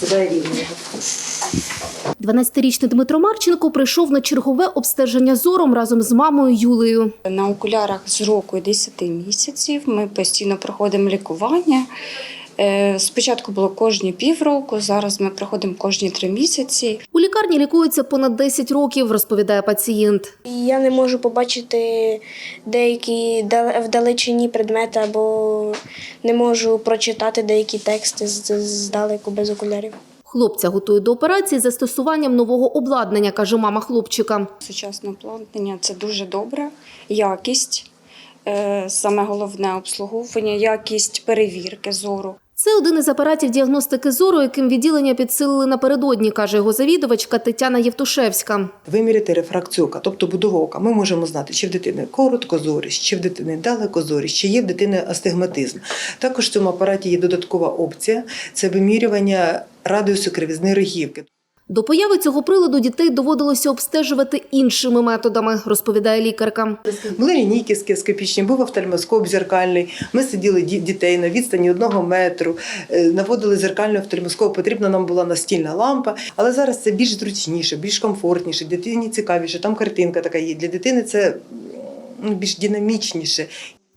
себе рівного. 12-річний Дмитро Марченко прийшов на чергове обстеження зором разом з мамою Юлею. На окулярах з року і 10 місяців ми постійно проходимо лікування. Е, Спочатку було кожні півроку, зараз ми проходимо кожні три місяці. У лікарні лікується понад 10 років, розповідає пацієнт. Я не можу побачити деякі дал- вдалечині предмети або не можу прочитати деякі тексти з- здалеку без окулярів. Хлопця готують до операції застосуванням нового обладнання, каже мама хлопчика. Сучасне обладнання це дуже добре, якість, е, саме головне обслуговування, якість перевірки зору. Це один із апаратів діагностики зору, яким відділення підсилили напередодні, каже його завідувачка Тетяна Євтушевська. Виміряти рефракцію ока, тобто будову ока. Ми можемо знати, чи в дитини короткозорість, чи в дитини далекозорість, чи є в дитини астигматизм. Також в цьому апараті є додаткова опція це вимірювання радіусу кривізни рогівки. До появи цього приладу дітей доводилося обстежувати іншими методами, розповідає лікарка. Були лінійки скепічні, був офтальмоскоп зеркальний. Ми сиділи дітей на відстані одного метру, е, наводили зеркальний офтальмоскоп. Потрібна нам була настільна лампа, але зараз це більш зручніше, більш комфортніше. Дитині цікавіше. Там картинка така є. Для дитини це більш динамічніше.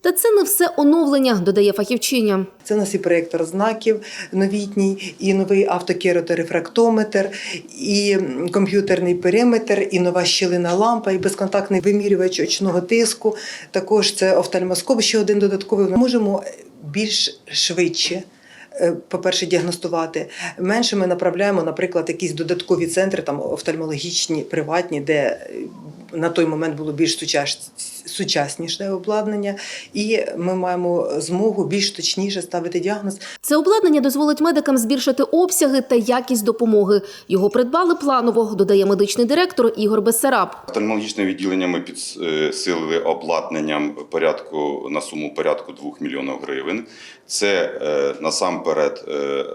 Та це не все оновлення, додає фахівчиня. Це у нас і проєктор знаків новітній, і новий автокераторефрактометр, і комп'ютерний периметр, і нова щілина лампа, і безконтактний вимірювач очного тиску. Також це офтальмоскоп, ще один додатковий. Ми можемо більш швидше. е, По-перше, діагностувати. Менше ми направляємо, наприклад, якісь додаткові центри, там офтальмологічні, приватні, де е, на той момент було більш сучас- сучасніше обладнання, і ми маємо змогу більш точніше ставити діагноз. Це обладнання дозволить медикам збільшити обсяги та якість допомоги. Його придбали планово, додає медичний директор Ігор Бесараб. Офтальмологічне відділення ми підсилили обладнанням порядку на суму порядку 2 мільйонів гривень. Це е, насамперед е,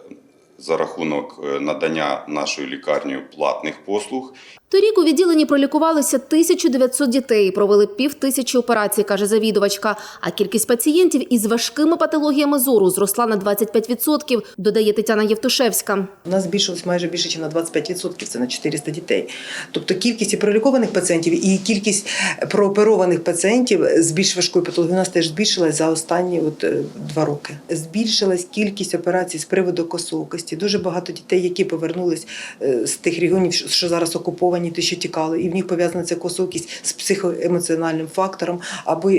за рахунок е, надання нашою лікарнею платних послуг. Торік у відділенні пролікувалися 1900 дітей, провели пів тисячі операцій, каже завідувачка. А кількість пацієнтів із важкими патологіями зору зросла на 25%, додає Тетяна Євтушевська. У нас збільшилось майже більше, ніж на 25%, це на 400 дітей. Тобто кількість і пролікованих пацієнтів, і кількість прооперованих пацієнтів з більш важкою патологією у нас теж збільшилась за останні от, е, два роки. Збільшилась кількість операцій з приводу косоокості. Дуже багато дітей, які повернулись е, з тих регіонів, що зараз окуповані, ті, що тікали, і в них пов'язана ця косокість з психоемоціональним фактором або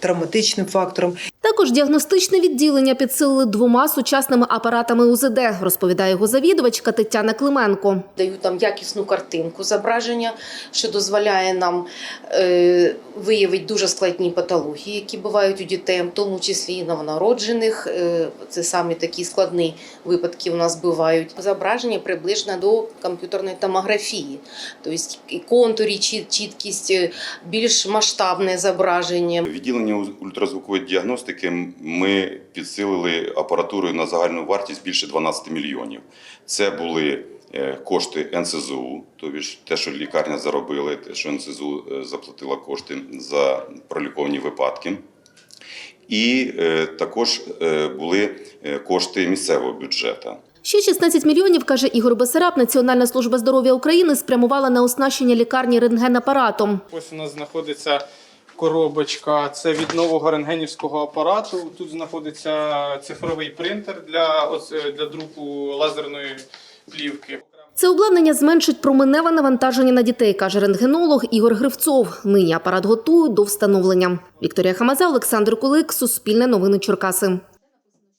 травматичним фактором. Також діагностичне відділення підсилили двома сучасними апаратами УЗД, розповідає його завідувачка Тетяна Клименко. дають нам якісну картинку зображення, що дозволяє нам е, виявити дуже складні патології, які бувають у дітей, в тому числі і новонароджених. Е, це самі такі складні випадки у нас бувають. Зображення приближено до комп'ютерної томографії, тобто і контурі, чіткість, е, більш масштабне зображення. Відділення ультразвукової діагностики ми підсилили апаратурою на загальну вартість більше 12 мільйонів. Це були е, кошти НСЗУ, тобто ж те, що лікарня заробила, те, що НСЗУ е, заплатила кошти за проліковані випадки. І е, також е, були е, кошти місцевого бюджету. Ще 16 мільйонів, каже Ігор Бесараб, Національна служба здоров'я України спрямувала на оснащення лікарні рентгенапаратом. Ось у нас знаходиться коробочка. Це від нового рентгенівського апарату. Тут знаходиться цифровий принтер для, е, для друку лазерної плівки. Це обладнання зменшить променеве навантаження на дітей, каже рентгенолог Ігор Гривцов. Нині апарат готують до встановлення. Вікторія Хамаза, Олександр Кулик, Суспільне новини Черкаси.